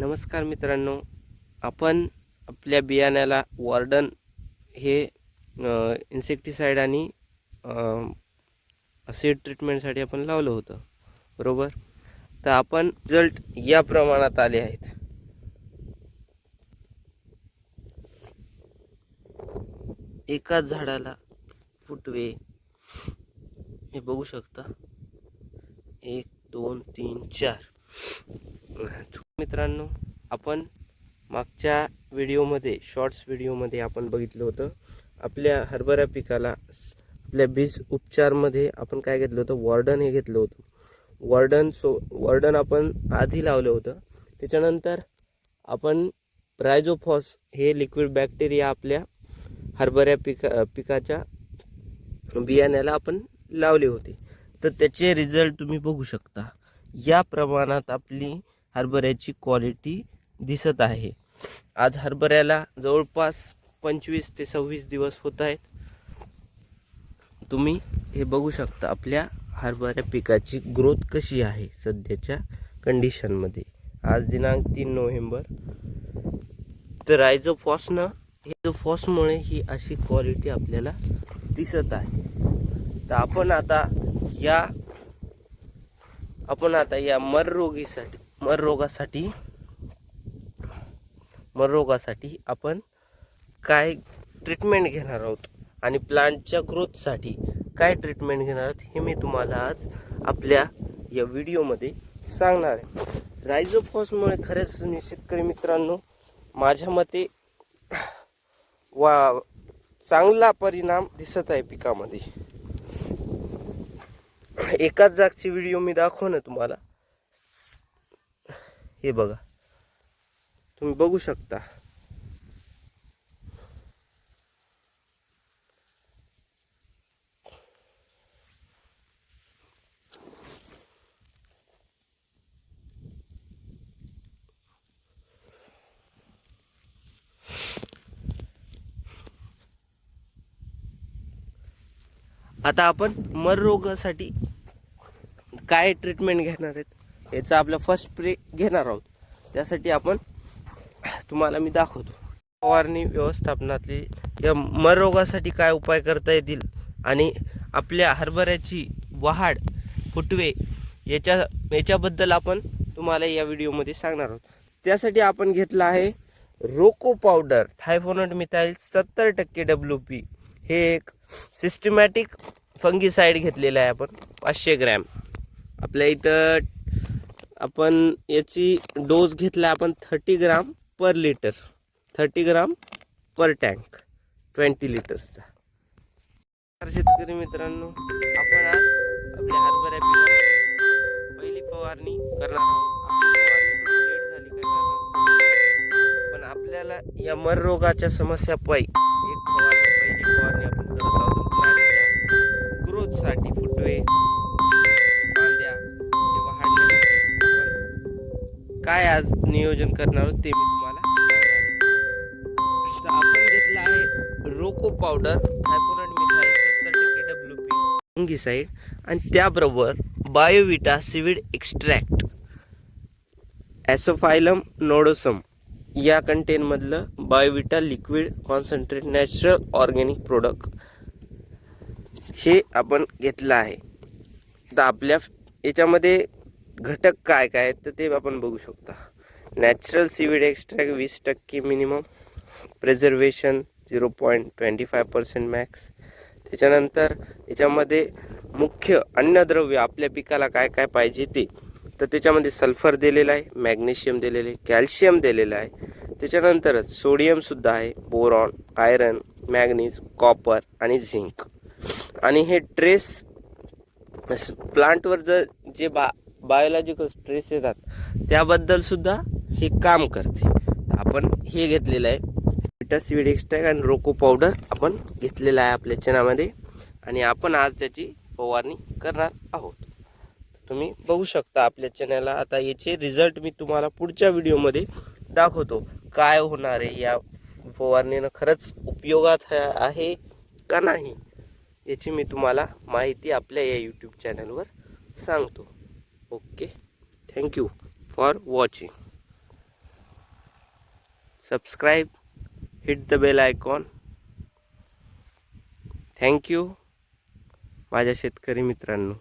नमस्कार मित्रांनो. आपण आपल्या बियाण्याला वॉर्डन हे इन्सेक्टिसाईड आणि सीड ट्रीटमेंटसाठी आपण लावलं होतं. बरोबर? तर आपण रिझल्ट या प्रमाणात आले आहेत. एकाच झाडाला फुटवे हे बघू शकता. एक दोन तीन चार. मित्रांनो आपण मागच्या व्हिडिओमध्ये शॉर्ट्स व्हिडिओमध्ये आपण बघितलं होतं. आपल्या हरभरा पिकाला आपल्या बीज उपचारमध्ये आपण काय घेतलं होतं? वॉर्डन हे घेतलं होतं. वॉर्डन सो वॉर्डन आपण आधी लावलं होतं. त्याच्यानंतर आपण रायझोफॉस हे लिक्विड बॅक्टेरिया आपल्या हरभऱ्या पिका पिकाच्या बियाण्याला आपण लावले होते. तर त्याचे रिझल्ट तुम्ही बघू शकता. या प्रमाणात आपली हरभऱ्याची क्वालिटी दिसत आहे. आज हरभऱ्याला जवळपास पंचवीस ते सव्वीस दिवस होत आहेत. तुम्ही हे बघू शकता आपल्या हरभऱ्या पिकाची ग्रोथ कशी आहे सध्याच्या कंडिशनमध्ये आज दिनांक तीन नोव्हेंबर. तर रायझोफॉसनं फॉसमुळे ही अशी क्वालिटी आपल्याला दिसत आहे. तर आपण आता या आपण आता या मर रोगीसाठी मररोगासाठी मररोगासाठी आपण काय ट्रीटमेंट घेणार आहोत आणि प्लांटच्या ग्रोथसाठी काय ट्रीटमेंट घेणार आहोत हे मी तुम्हाला आज आपल्या या व्हिडिओमध्ये सांगणार आहे. रायझोफॉसमुळे खरंच नि- शेतकरी मित्रांनो माझ्या मते वा चांगला परिणाम दिसत आहे पिकामध्ये. एकाच जागची व्हिडिओ मी दाखवणं तुम्हाला. हे बघा. तुम्ही बघू शकता. आता आपण मर रोगासाठी काय ट्रीटमेंट घेणार आहेत? याचा आपला फर्स्ट प्रे घेणार आहोत. त्यासाठी आपण तुम्हाला मी दाखवतो. फवारणी व्यवस्थापनातली या मर रोगासाठी काय उपाय करता येतील आणि आपल्या हरभऱ्याची वाढ फुटवे याच्या याच्याबद्दल आपण तुम्हाला या व्हिडिओमध्ये सांगणार आहोत. त्यासाठी आपण घेतलं आहे रोको पावडर थायफोनट मिथाईल सत्तर टक्के डब्ल्यू पी हे एक सिस्टमॅटिक फंगीसाईड घेतलेलं आहे आपण पाचशे ग्रॅम. आपल्या इथं आपण याची डोस घेतला आपण thirty gram per litre thirty gram per tank twenty लिटर्सचा तर शेतकरी मित्रांनो आपण आज आपल्या हरभऱ्या पिकामध्ये पहिली फवारणी करणार आहोत. लेट झाली पण आपल्याला या मर रोगाच्या समस्या पायी काय आज नियोजन करणार आहोत ते मी तुम्हाला तर आपण घेतलं आहे रोको पावडर हायपोनट मिथाईल सत्तर टक्के डब्ल्यू पी. फंगीसाईड आणि त्याबरोबर Biovita seaweed extract. Ascophyllum nodosum. या कंटेनमधलं Biovita liquid concentrate natural organic product हे आपण घेतलं आहे. तर आपल्या याच्यामध्ये घटक काय काय आहेत तर ते आपण बघू शकता. नॅचरल सीविड एक्स्ट्रॅक्ट वीस टक्के minimum preservation zero point twenty five percent max त्याच्यानंतर याच्यामध्ये मुख्य अन्नद्रव्य आपल्या पिकाला काय काय पाहिजे ते. तर त्याच्यामध्ये सल्फर दिलेलं आहे मॅग्नेशियम दिलेलं आहे कॅल्शियम दिलेलं आहे. त्याच्यानंतरच सोडियमसुद्धा आहे बोरॉन आयरन मॅग्नीज कॉपर आणि झिंक आणि हे ट्रेस प्लांटवर जर जे बा बायोलॉजिकल स्ट्रेस येतात. त्याबद्दलसुद्धा हे काम करते. आपण हे घेतलेलं आहे. विटा एक्स्ट्रॅक्ट आणि रोको पावडर आपण घेतलेलं आहे आपल्या चणामध्ये आणि आपण आज त्याची फवारणी करणार आहोत. तुम्ही बघू शकता आपल्या चॅनलला आता याचे रिझल्ट मी तुम्हाला पुढच्या व्हिडिओमध्ये दाखवतो. काय होणार आहे? या फवारणीनं खरंच उपयोगात आहे का नाही? याची मी तुम्हाला माहिती आपल्या या यूट्यूब चॅनलवर सांगतो. Okay thank you for watching subscribe hit the bell icon thank you माझ्या शेतकरी मित्रांनो.